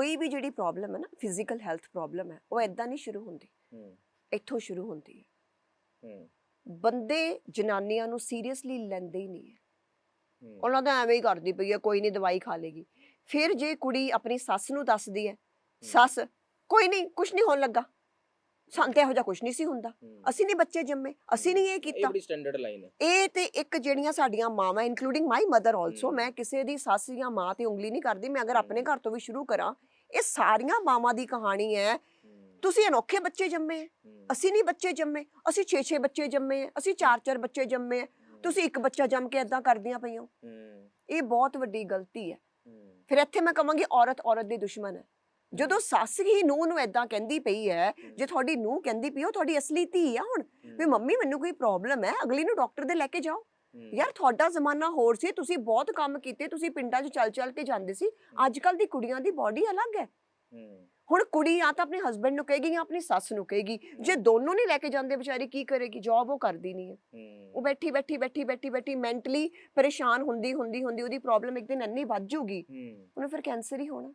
ਕੋਈ ਵੀ ਜਿਹੜੀ ਪ੍ਰੋਬਲਮ ਹੈ ਨਾ ਫਿਜ਼ੀਕਲ ਹੈਲਥ ਪ੍ਰੋਬਲਮ ਹੈ ਉਹ ਐਦਾਂ ਨਹੀਂ ਸ਼ੁਰੂ ਹੁੰਦੀ। ਹੂੰ। ਇੱਥੋਂ ਸ਼ੁਰੂ ਹੁੰਦੀ ਹੈ। ਹੂੰ। ਬੰਦੇ ਜਨਾਨੀਆਂ ਨੂੰ ਸੀਰੀਅਸਲੀ ਲੈਂਦੇ ਹੀ ਨਹੀਂ ਹੂੰ। ਉਹਨਾਂ ਦਾ ਐਵੇਂ ਹੀ ਕਰਦੀ ਪਈ ਹੈ ਕੋਈ ਨਹੀਂ ਦਵਾਈ ਖਾ ਲੇਗੀ। ਫਿਰ ਜੇ ਕੁੜੀ ਆਪਣੀ ਸੱਸ ਨੂੰ ਦੱਸਦੀ ਹੈ ਸੱਸ ਕੋਈ ਨਹੀਂ ਕੁਝ ਨਹੀਂ ਹੋਣ ਲੱਗਾ। ਸਾਨੂੰ ਤੇ ਇਹੋ ਜਿਹਾ ਕੁਝ ਨਹੀਂ ਸੀ ਹੁੰਦਾ। ਅਸੀਂ ਨਹੀਂ ਬੱਚੇ ਜੰਮੇ ਅਸੀਂ ਨਹੀਂ ਇਹ ਇਹ ਕੀਤਾ। ਬੜੀ ਸਟੈਂਡਰਡ ਲਾਈਨ ਹੈ। ਇਹ ਤੇ ਇੱਕ ਜਿਹੜੀਆਂ ਸਾਡੀਆਂ ਮਾਵਾਂ including my mother also hmm. ਮੈਂ ਕਿਸੇ ਦੀ ਸੱਸ ਜਾਂ ਮਾਂ ਤੇ ਉਂਗਲੀ ਨਹੀਂ ਕਰਦੀ ਮੈਂ ਅਗਰ ਆਪਣੇ। ਘਰ ਤੋਂ ਵੀ ਸ਼ੁਰੂ ਕਰਾਂ ਇਹ ਸਾਰੀਆਂ ਮਾਵਾਂ ਦੀ ਕਹਾਣੀ ਹੈ। ਤੁਸੀਂ ਅਨੋਖੇ ਬੱਚੇ ਜੰਮੇ ਹੈ, ਅਸੀਂ ਨਹੀਂ ਬੱਚੇ ਜੰਮੇ ਅਸੀਂ 6-6 ਬੱਚੇ ਜੰਮੇ ਹੈ, ਅਸੀਂ 4-4 ਬੱਚੇ ਜੰਮੇ ਹੈ, ਤੁਸੀਂ ਇੱਕ ਬੱਚਾ ਜੰਮ ਕੇ ਇਦਾਂ ਕਰਦੀਆਂ ਪਈਆਂ ਹੂੰ, ਇਹ ਬਹੁਤ ਵੱਡੀ ਗਲਤੀ ਹੂੰ, ਫਿਰ ਇੱਥੇ ਮੈਂ ਕਹਾਂਗੀ ਔਰਤ ਔਰਤ ਦੀ ਦੁਸ਼ਮਣ ਹੈ। ਜਦੋਂ ਸੱਸ ਹੀ ਨੂੰਹ ਨੂੰ ਇਦਾਂ ਕਹਿੰਦੀ ਪਈ ਹੈ ਜੇ ਤੁਹਾਡੀ ਨੂੰਹ ਕਹਿੰਦੀ ਪਈ ਉਹ ਤੁਹਾਡੀ ਅਸਲੀ ਧੀ ਆ ਹੁਣ। ਵੀ ਮੰਮੀ ਮੈਨੂੰ ਕੋਈ ਪ੍ਰੋਬਲਮ ਹੈ? ਅਗਲੀ ਨੂੰ ਡਾਕਟਰ ਦੇ ਲੈ ਕੇ ਜਾਓ। ਯਾਰ ਤੁਹਾਡਾ ਜ਼ਮਾਨਾ ਹੋਰ ਸੀ ਤੁਸੀਂ ਬਹੁਤ ਕੰਮ ਕੀਤੇ ਤੁਸੀਂ ਪਿੰਡਾਂ 'ਚ ਚੱਲ ਚੱਲ ਕੇ ਜਾਂਦੇ ਸੀ। ਅੱਜ ਕੱਲ ਦੀ ਕੁੜੀਆਂ ਦੀ ਬਾਡੀ ਅਲੱਗ ਹੈ। ਹੁਣ ਕੁੜੀ ਜਾਂ ਤਾਂ ਆਪਣੇ ਹਸਬੰਡ ਨੂੰ ਕਹੇਗੀ ਜਾਂ ਆਪਣੀ ਸੱਸ ਨੂੰ ਕਹੇਗੀ। ਜੇ ਦੋਨੋਂ ਨਹੀਂ ਲੈ ਕੇ ਜਾਂਦੇ ਵਿਚਾਰੀ ਕੀ ਕਰੇਗੀ? ਜੌਬ ਉਹ ਕਰਦੀ ਨਹੀਂ ਹੈ। ਉਹ ਬੈਠੀ ਬੈਠੀ ਬੈਠੀ ਬੈਠੀ ਬੈਠੀ ਮੈਂਟਲੀ ਪਰੇਸ਼ਾਨ ਹੁੰਦੀ ਹੁੰਦੀ ਹੁੰਦੀ ਉਹਦੀ ਪ੍ਰੋਬਲਮ ਇੱਕ ਦਿਨ ਇੰਨੀ ਵੱਧ ਜੂਗੀ। ਉਹਨੂੰ ਫਿਰ ਕੈਂਸਰ ਹੀ ਹੋਣਾ।